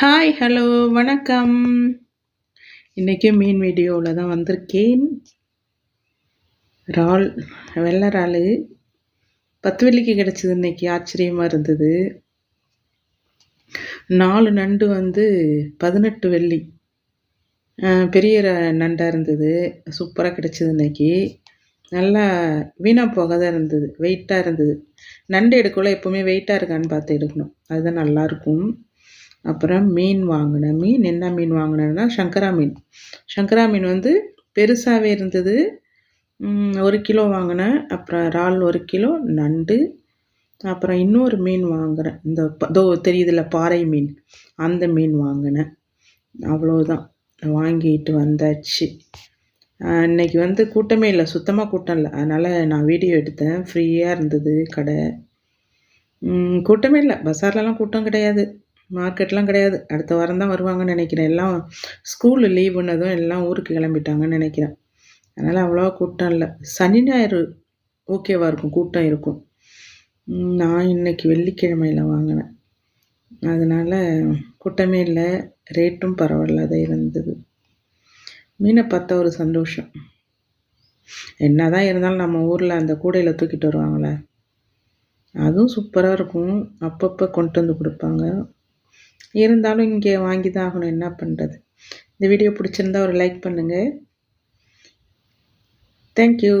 Hi hello வணக்கம். இன்றைக்கி மீன் வீடியோவில் தான் வந்திருக்கேன். இறால் வெள்ளை இறால். பத்து வெள்ளிக்கு கிடச்சிது இன்றைக்கி ஆச்சரியமாக இருந்தது. நாலு நண்டு வந்து பதினெட்டு வெள்ளி. பெரிய நண்டாக இருந்தது. சூப்பராக கிடச்சிது இன்றைக்கி நல்லா வீணாக போகாத இருந்தது வெயிட்டாக இருந்தது. நண்டு எடுக்கல எப்போவுமே வெயிட்டாக இருக்கான்னு பார்த்து எடுக்கணும். அதுதான் நல்லாயிருக்கும் அப்புறம் மீன் வாங்கினேன். மீன் என்ன மீன் வாங்கினேன்னா சங்கரா மீன். சங்கரா மீன் வந்து பெருசாகவே இருந்தது. ஒரு கிலோ வாங்கினேன். அப்புறம் இறால் ஒரு கிலோ நண்டு அப்புறம் இன்னொரு மீன் வாங்குகிறேன் இந்த தோ தெரியுதுல பாறை மீன். அந்த மீன் வாங்கினேன். அவ்வளோதான் வாங்கிட்டு வந்தாச்சு. இன்றைக்கி வந்து கூட்டமே இல்லை சுத்தமாக கூட்டம் இல்லை. அதனால் நான் வீடியோ எடுத்தேன். ஃப்ரீயாக இருந்தது கடை. கூட்டமே இல்லை. பஸார்லலாம் கூட்டம் கிடையாது. மார்க்கெட்லாம் கிடையாது. அடுத்த வாரம் தான் வருவாங்கன்னு நினைக்கிறேன். எல்லாம் ஸ்கூலு லீவ் பண்ணதும் எல்லாம் ஊருக்கு கிளம்பிட்டாங்கன்னு நினைக்கிறேன். அதனால் அவ்வளோவா கூட்டம் இல்லை. சனி ஞாயிறு ஓகேவாக இருக்கும். கூட்டம் இருக்கும். நான் இன்றைக்கி வெள்ளிக்கிழமையில் வாங்கினேன். அதனால் கூட்டமே இல்லை. ரேட்டும் பரவாயில்லாத இருந்தது. மீனை பார்த்தா ஒரு சந்தோஷம். என்ன தான் இருந்தாலும் நம்ம ஊரில் அந்த கூடையில் தூக்கிட்டு வருவாங்களே. அதுவும் சூப்பராக இருக்கும். அப்பப்போ கொண்டு வந்து கொடுப்பாங்க. இருந்தாலும் இங்கே வாங்கி தான் ஆகணும். என்ன பண்ணுறது இந்த வீடியோ பிடிச்சிருந்தா ஒரு லைக் பண்ணுங்கள் தேங்க்யூ